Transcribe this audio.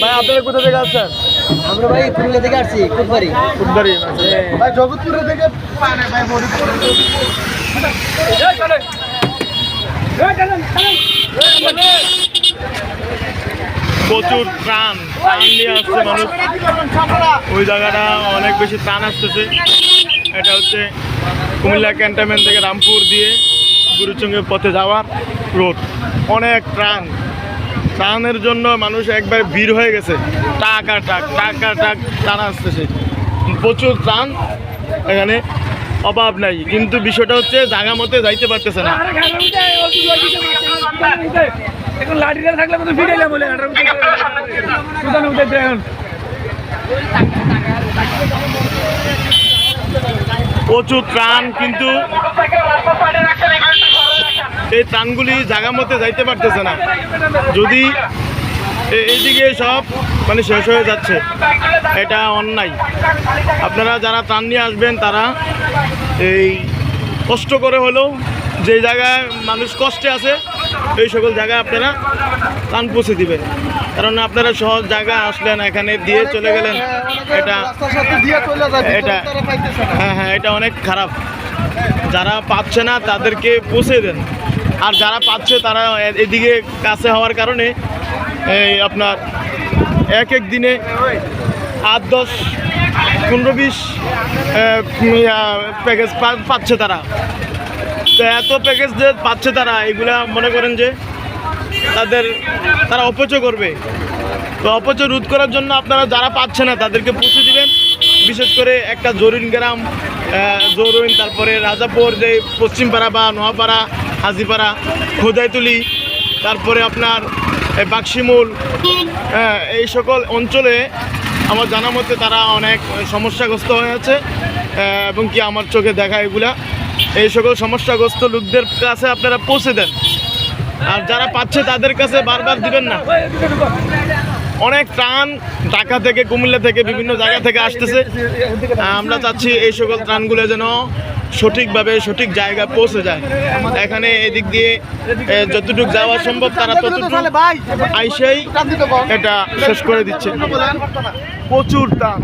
ভাই আপনারা কোথা থেকে আসছেন? আমরা ভাই পুরুলিয়া থেকে আসছি কুটবাড়ি। ফুটবাড়ি ভাই জগৎপুরে থেকে প্রচুর ত্রাণ ত্রাণ নিয়ে আসছে মানুষ। ওই জায়গাটা অনেক বেশি ত্রাণ আসতেছে। এটা হচ্ছে কুমিল্লা ক্যান্টনমেন্ট থেকে রামপুর দিয়ে গুরুচঙ্গের পথে যাওয়ার রোড। অনেক ত্রাণ ত্রাণের জন্য মানুষ একবার ভিড় হয়ে গেছে। টাকা টাক টাকা টাক ত্রাণ আসতেছে। প্রচুর ত্রাণ এখানে অভাব নাই। কিন্তু বিষয়টা হচ্ছে জায়গা মতে যাইতে পারতেছে না। এখন লাঠিটা থাকলে বলে। এখন প্রচুর ত্রাণ কিন্তু এই ত্রাণগুলি জায়গা মতে যাইতে পারতেছে না। যদি এইদিকে সব মানে শেষ হয়ে যাচ্ছে, এটা অন্যায়। আপনারা যারা ত্রাণ নিয়ে আসবেন, তারা এই কষ্ট করে হলেও যে জায়গায় মানুষ কষ্টে আছে, এই সকল জায়গায় আপনারা ত্রাণ পৌঁছে দিবেন। কারণ আপনারা সহজ জায়গা আসলেন, এখানে দিয়ে চলে গেলেন, এটা এটা হ্যাঁ হ্যাঁ এটা অনেক খারাপ। যারা পাচ্ছে না, তাদেরকে পৌঁছে দেন। আর যারা পাচ্ছে তারা এদিকে কাছে হওয়ার কারণে এই আপনার এক এক দিনে আট, দশ, পনেরো, বিশ প্যাকেজ পাচ্ছে তারা। তো এত প্যাকেজ যে পাচ্ছে তারা, এগুলা মনে করেন যে তাদের, তারা অপচয় করবে। তো অপচয় রোধ করার জন্য আপনারা যারা পাচ্ছে না, তাদেরকে পৌঁছে দিবেন। বিশেষ করে একটা জরিন গ্রাম জরুন, তারপরে রাজাপুর, যে পশ্চিমপাড়া বা নোয়াপাড়া হাজিপাড়া খোদাইতুলি তারপরে আপনার বাক্সিমূল এই সকল অঞ্চলে আমার জানা মতে তারা অনেক সমস্যাগ্রস্ত হয়ে আছে এবং কি আমার চোখে দেখা এগুলা। এই সকল সমস্যাগ্রস্ত লোকদের কাছে আপনারা পৌঁছে দেন। আর যারা পাচ্ছে তাদের কাছে বারবার দিবেন না। অনেক ত্রাণ ঢাকা থেকে, কুমিল্লা থেকে, বিভিন্ন জায়গা থেকে আসতেছে। আমরা চাচ্ছি এই সকল ত্রাণগুলো যেন সঠিকভাবে সঠিক জায়গায় পৌঁছে যায়। এখানে এদিক দিয়ে যতটুকু যাওয়া সম্ভব তারা ততটুকু আইসেই এটা শেষ করে দিচ্ছে। প্রচুর ত্রাণ।